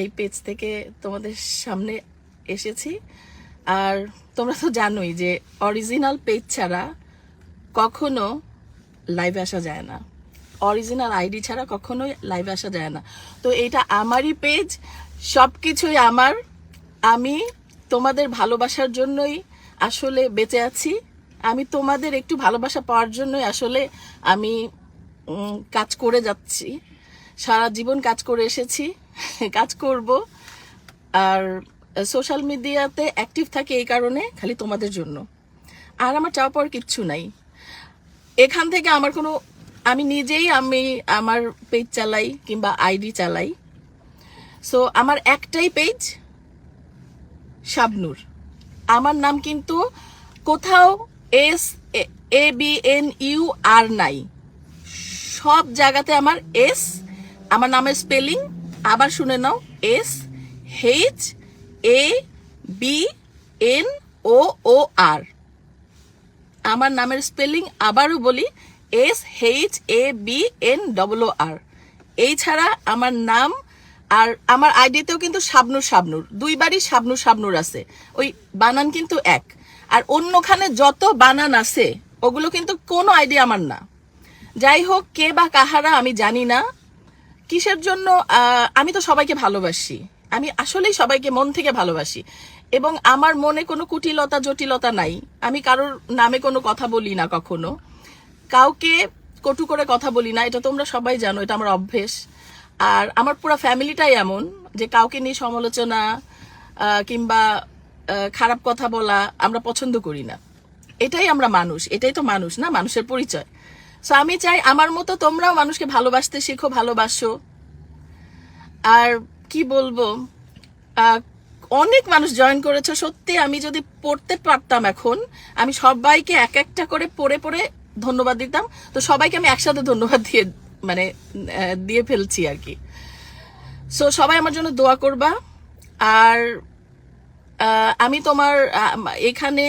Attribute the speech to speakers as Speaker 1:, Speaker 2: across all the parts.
Speaker 1: এই পেজ থেকে তোমাদের সামনে এসেছি। আর তোমরা তো জানোই যে অরিজিনাল পেজ ছাড়া কখনো লাইভে আসা যায় না। অরিজিনাল আইডি ছাড়া কখনোই লাইভে আসা যায় না। তো এটা আমারই পেজ সব কিছুই আমার। আমি তোমাদের ভালোবাসার জন্যই আসলে বেঁচে আছি। আমি তোমাদের একটু ভালোবাসা পাওয়ার জন্যই আসলে আমি কাজ করে যাচ্ছি। সারা জীবন কাজ করে এসেছি। কাজ করব। আর সোশ্যাল মিডিয়াতে অ্যাক্টিভ থাকে এই কারণে খালি তোমাদের জন্য। আর আমার চাওয়া পাওয়ার কিচ্ছু নাই। এখান থেকে আমার কোনো, আমি নিজেই আমি আমার পেজ চালাই কিংবা আইডি চালাই। সো আমার একটাই পেজ শাবনুর। আমার নাম কিন্তু কোথাও S A B N U R নাই। সব জায়গাতে আমার এস আমার নামের স্পেলিং আবার শুনে নাও S H A B N O O R আমার নামের স্পেলিং আবারও বলি S H A B N double O R এই ছাড়া আমার নাম আর আমার আইডিতেও কিন্তু শাবনুর শাবনুর। দুইবারই শাবনুর শাবনুর আছে। ওই বানান কিন্তু এক। আর অন্যখানে যত বানান আছে, ওগুলো কিন্তু কোনো আইডি আমার না। যাই হোক, কে বা কাহারা আমি জানি না। কিসের জন্য আমি তো সবাইকে ভালোবাসি। আমি আসলেই সবাইকে মন থেকে ভালোবাসি। এবং আমার মনে কোনো কুটিলতা, জটিলতা নাই। আমি কারোর নামে কোনো কথা বলি না কখনো। কাউকে কটু করে কথা বলি না, এটা তোমরা সবাই জানো, এটা আমার অভ্যেস। আর আমার পুরো ফ্যামিলিটাই এমন, যে কাউকে নিয়ে সমালোচনা কিংবা খারাপ কথা বলা আমরা পছন্দ করি না। এটাই আমরা মানুষ, এটাই তো মানুষ না, মানুষের পরিচয়। সো আমি চাই আমার মতো তোমরাও মানুষকে ভালোবাসতে শেখো, ভালোবাসো। আর কি বলব? অনেক মানুষ জয়েন করেছে। সত্যি, আমি যদি পড়তে পারতাম এখন, আমি সবাইকে এক একটা করে পড়ে পড়ে ধন্যবাদ দিতাম। তো সবাইকে আমি একসাথে ধন্যবাদ দিয়ে মানে দিয়ে ফেলছি আর কি। সো সবাই আমার জন্য দোয়া করবা। আর আমি তোমার এখানে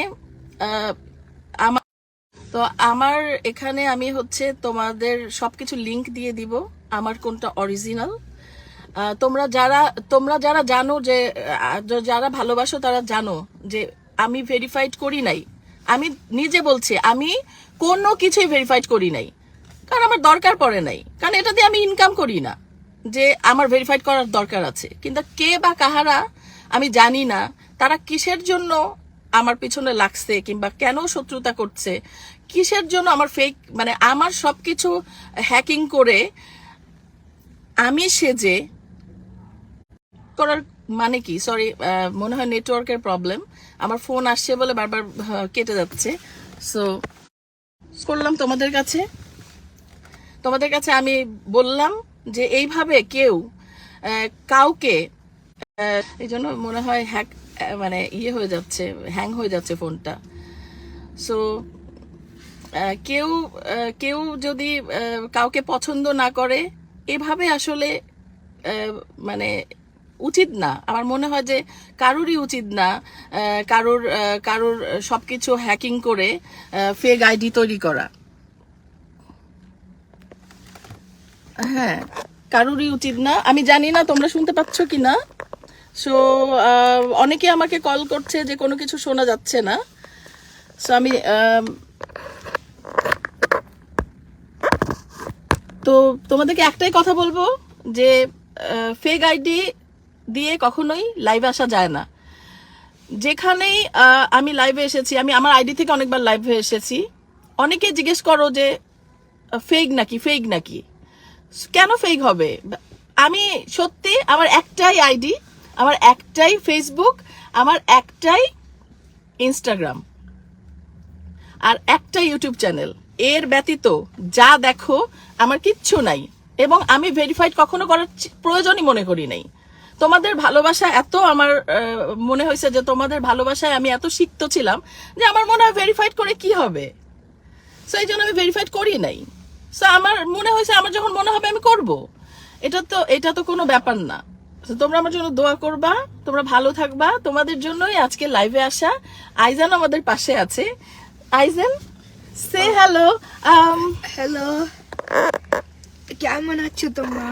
Speaker 1: তো আমার এখানে আমি হচ্ছে তোমাদের সবকিছু লিংক দিয়ে দিব, আমার কোনটা অরিজিনাল তোমরা যারা তোমরা যারা জানো যে যারা ভালোবাসো তারা জানো যে আমি ভেরিফাইড করি নাই। আমি নিজে বলছি, আমি কোনো কিছুই ভেরিফাইড করি নাই। কারণ আমার দরকার পড়ে নাই। কারণ এটা দিয়ে আমি ইনকাম করি না। যে আমার ভেরিফাইড করার দরকার আছে। কিন্তু কে বা কাহারা, আমি জানি না, তারা কিসের জন্য আমার পিছনে লাগছে কিংবা কেন শত্রুতা করছে, কিসের জন্য আমার ফেক মানে আমার সবকিছু হ্যাকিং করে আমি সেজে করার মানে কি? সরি মনে হয় নেটওয়ার্কের প্রবলেম আমার ফোন আসছে বলে বারবার কেটে যাচ্ছে। সো করলাম তোমাদের কাছে। তোমাদের কাছে আমি বললাম যে এইভাবে কেউ কাউকে এই জন্য মনে হয় হ্যাক মানে ইয়ে হয়ে যাচ্ছে হ্যাং হয়ে যাচ্ছে ফোনটা। সো কেউ কেউ যদি কাউকে পছন্দ না করে, এভাবে আসলে মানে উচিত না। আমার মনে হয় যে কারোরই উচিত না কারোর কারোর সবকিছু হ্যাকিং করে ফেক আইডি তৈরি করা। হ্যাঁ কারোরই উচিত না। আমি জানি না তোমরা শুনতে পাচ্ছ কি না সো অনেকে আমাকে কল করছে যে কোনো কিছু শোনা যাচ্ছে না। সো আমি তো তোমাদেরকে একটাই কথা বলব যে ফেক আইডি দিয়ে কখনোই লাইভে আসা যায় না। যেখানেই আমি লাইভে এসেছি, আমি আমার আইডি থেকে অনেকবার লাইভে এসেছি অনেকে জিজ্ঞেস করো যে ফেক নাকি ফেক নাকি? কেন ফেক হবে? আমি সত্যি আমার একটাই আইডি আমার একটাই ফেসবুক আমার একটাই ইনস্টাগ্রাম আর একটা ইউটিউব চ্যানেল এর ব্যতীত যা দেখো আমার কিচ্ছু নাই, এবং আমি ভেরিফাইড কখনো করার প্রয়োজনই মনে করি নাই। তোমাদের ভালোবাসা এত আমার মনে হয়েছে যে তোমাদের ভালোবাসায় আমি এত সিক্ত ছিলাম যে আমার মনে হয় ভেরিফাইড করে কি হবে। সো এই জন্য আমি ভেরিফাইড করি নাই। সো আমার মনে হয়েছে আমার যখন মনে হবে আমি করব। এটা তো এটা তো কোনো ব্যাপার না। তোমরা আমার জন্য দোয়া করবা তোমরা ভালো থাকবা। তোমাদের জন্যই আজকে লাইভে আসা। আইজান আমাদের পাশে আছে। আইজান সে হ্যালো
Speaker 2: হ্যালো কেমন আছো তোমরা?